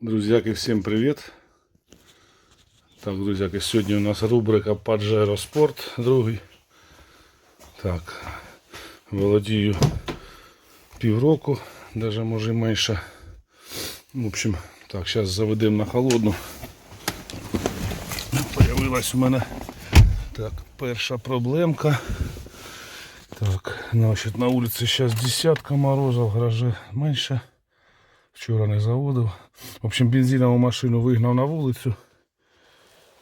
Друзьяки, всем привет! Так, друзьяки, сьогодні у нас рубрика Pajero Sport, другий. Так, володію півроку, даже може менше. В общем, так, зараз заведемо на холодну. Появилась у мене так, перша проблемка. Так, значить, на вулиці зараз десятка морозів, в гаражі менше. Вчора не заводив. В общем, бензинову машину вигнав на вулицю.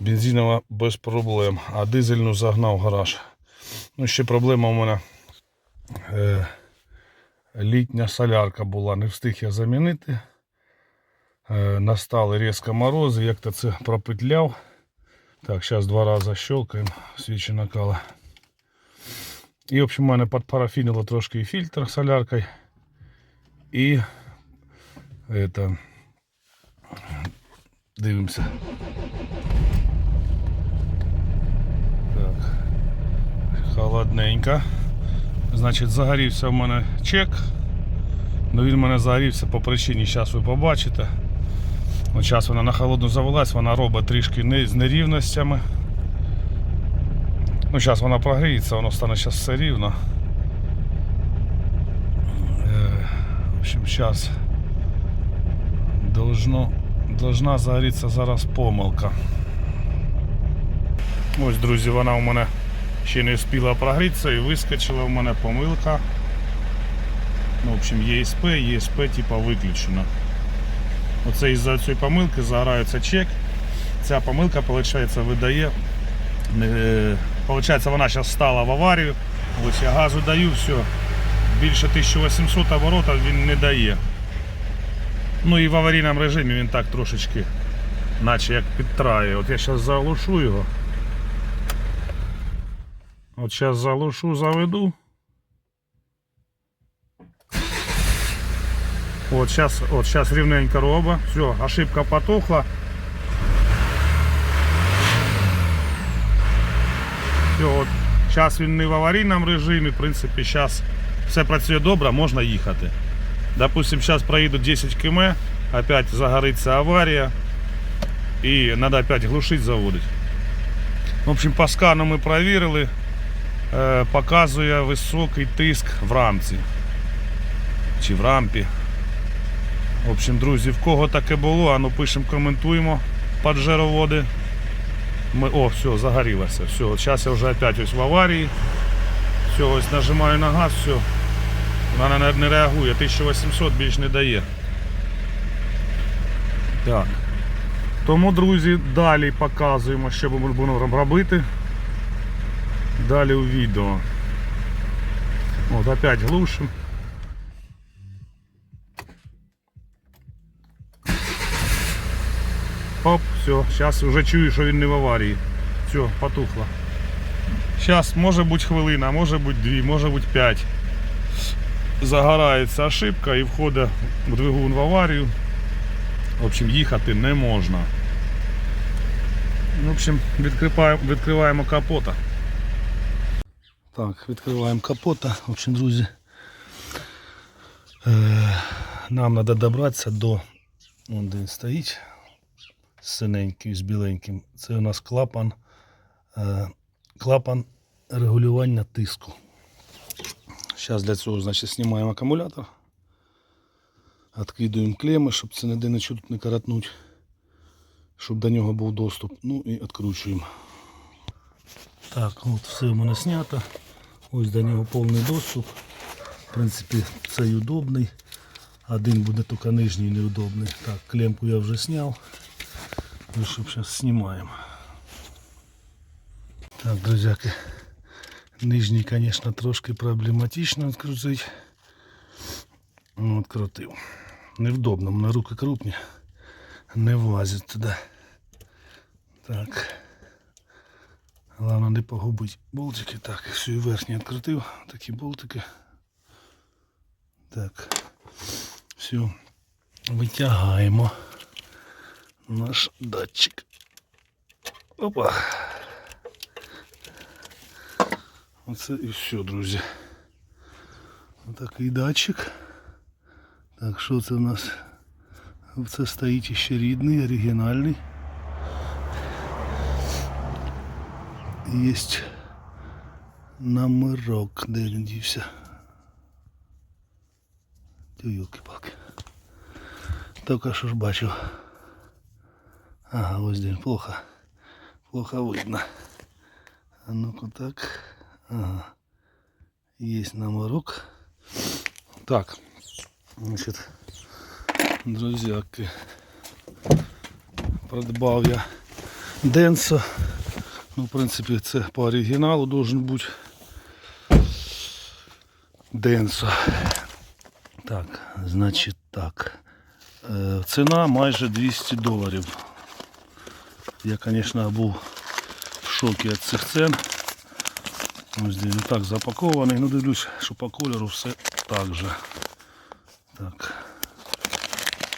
Бензинова без проблем, а дизельну загнав в гараж. Ну, ще проблема у мене е, літня солярка була, не встиг я замінити. Е, настали різко морози, як то це пропетляв. Так, зараз два рази щелкаємо, свічі накала. І, в общем, у мене підпарафінило трошки і фільтр соляркою. І это дивимося. Так. Холодненько. Значить, загорівся в мене чек. Ну він в мене загорівся по причині, зараз ви побачите. Зараз вона на холодну завелась, вона робить трішки з нерівностями. Ну, зараз вона прогріється, воно стане зараз все рівно. Е, В общем, зараз должно, должна загоріться зараз помилка. Ось, друзі, вона у мене ще не встигла прогрітися і вискочила у мене помилка. Ну, в общем, ЄСП, ЄСП типа виключено. Оце із-за цієї помилки загорається чек. Ця помилка, виходить, видає. е, Получається, вона зараз стала в аварію. Ось я газу даю, все. Більше 1800 оборотів він не дає. Ну і в аварійному режимі він так трошечки, наче як підтрає. От я зараз заглушу його. От зараз заглушу, заведу. От зараз, от зараз рівненько робить. Все, ошибка потухла. Все, от зараз він не в аварійному режимі, в принципі, зараз все працює добре, можна їхати. Допустим, сейчас проеду 10 км, опять загорится авария, и надо опять глушить, заводить. В общем, по скану ми провірили, е, показує високий тиск в рамці. Чи в рампі. В общем, друзі, в кого таке було, а ну пишемо, коментуємо поджероводи. Ми, о, все, загорілося. Все, зараз я вже опять ось в аварії. Все, ось нажимаю на газ, все. Вона не, реагує, 1800 більш не дає. Так. Тому, друзі, далі показуємо, що ми будемо робити. Далі у відео. От опять глушимо. Оп, все, зараз вже чую, що він не в аварії. Все, потухло. Зараз може бути хвилина, може бути дві, може бути п'ять загорається ошибка і входить в двигун в аварію. В общем, їхати не можна. В общем, відкриваємо, відкриваємо капота. Так, відкриваємо капота. В общем, друзі, е, нам треба добратися до вон де він стоїть з синеньким, з біленьким. Це у нас клапан, е, клапан регулювання тиску. Зараз для цього значить, знімаємо акумулятор. Відкидуємо клеми, щоб це ніде нічого тут не каратнуть. Щоб до нього був доступ. Ну і відкручуємо. Так, от все в мене знято. Ось до нього повний доступ. В принципі, цей удобний. Один буде тільки нижній неудобний. Так, клемку я вже зняв. Ну, щоб зараз знімаємо. Так, друзяки. Нижній, звісно, трошки проблематично відкрутити. Ну, Відкрутив. Невдобно, мене руки крупні. Не влазять туди. Так. Головне не погубити болтики. Так, все, і верхній відкрутив. Такі болтики. Так. Все. Витягаємо наш датчик. Опа. Оце і все, друзі. Отакий датчик. Так, що це у нас? Це стоїть іще рідний, оригінальний. Єсть номерок, де він дівся. Тю юлки-палки. Тільки що ж бачив. Ага, ось він, плохо. Плохо видно. А ну-ка так. Ага. Есть номерок. Так. Значит, друзяки. Придбав я Денсо. Ну, в принципі, це по оригіналу должен бути. Денсо. Так, значить так. Е, Ціна майже 200 доларів. Я, звісно, був в шокі від цих цін. Ось він так запакований. Ну дивлюсь, що по кольору все так же. Так.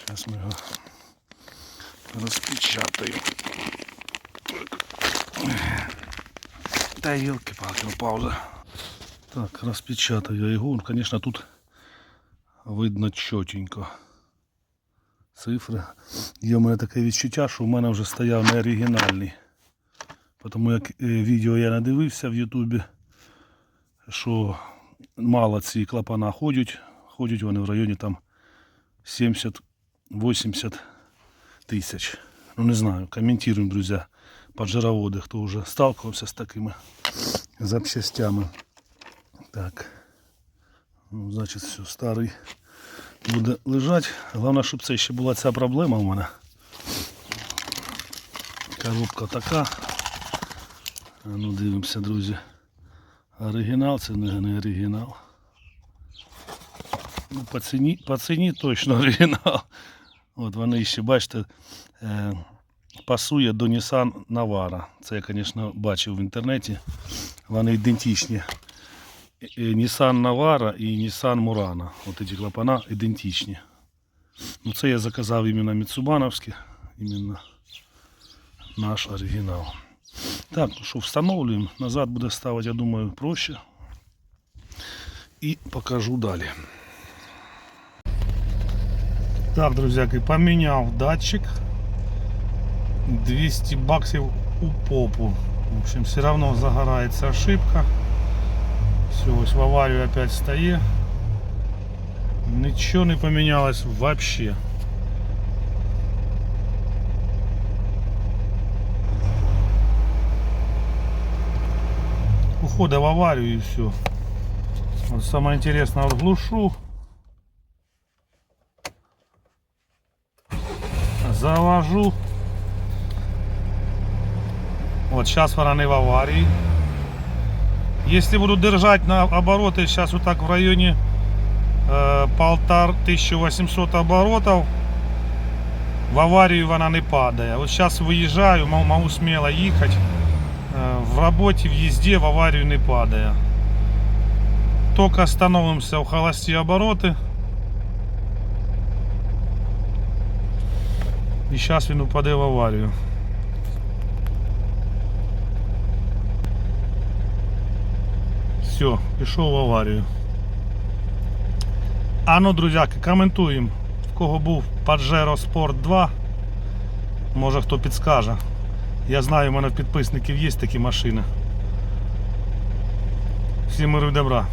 Зараз ми його розпечатаємо. Та елки-палки, ну, пауза. Так, розпечатаю я його. Звісно, тут видно чотенько. Цифри. Є у мене таке відчуття, що в мене вже стояв не оригінальний. Тому як е, відео я не дивився в Ютубі, що мало ці клапана ходять. Ходять вони в районі там 70-80 тисяч. Ну не знаю, комментируем, друзья, поджароводы, кто уже сталкивался с такими запчастями. Так, ну, значить, все, старий буде лежать. Головне, щоб це ще була ця проблема у мене. Коробка така. А ну дивимося, друзі. Оригінал, це не, оригінал. Ну, по ціні, по ціні точно оригінал. От вони ще, бачите, е, пасує до Nissan Navara. Це я, звісно, бачив в інтернеті. Вони ідентичні. Е, е, Nissan Navara і Nissan Murano. От ці клапана ідентичні. Ну, це я заказав іменно Міцубановське, іменно наш оригінал. Так, ну що, встановлюємо. Назад буде ставити, я думаю, проще. І покажу далі. Так, друзяки, поміняв датчик. 200 баксів у попу. В общем, все равно загорається ошибка. Все, ось в аварію опять стає. Нічого не помінялось вообще. Ухода в аварию и все. Вот самое интересное, вот глушу. Завожу. Вот сейчас вона не в аварии. Если буду держать на обороты сейчас вот так в районе э, полтор 1800 оборотов, в аварию вона не падає. Вот сейчас выезжаю, мо- могу смело ехать. Э, в работе, в езде в аварию не падає. Только становимся в холості обороти. І зараз він упаде в аварію. Все, пішов в аварію. А ну, друзяки, коментуємо, в кого був Pajero Sport 2. Може хто підскаже. Я знаю, у мене підписників є такі машини. Всім миру добра.